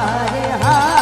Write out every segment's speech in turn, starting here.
हमारे हाथ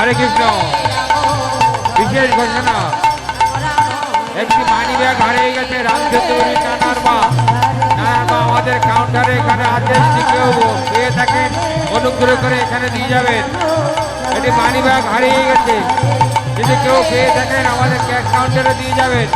হরে কৃষ্ণ। বিশেষ ঘোষণা। একটি মানি ব্যাগ হারিয়ে গেছে রামচন্দ্রপুরী নানার মা। মা আমাদের কাউন্টারে এখানে আছে কেউ পেয়ে থাকেন অনুগ্রহ করে এখানে দিয়ে যাবেন। এটি মানি ব্যাগ হারিয়ে গেছে, যদি কেউ পেয়ে থাকেন আমাদের ক্যাশ কাউন্টারে দিয়ে যাবেন।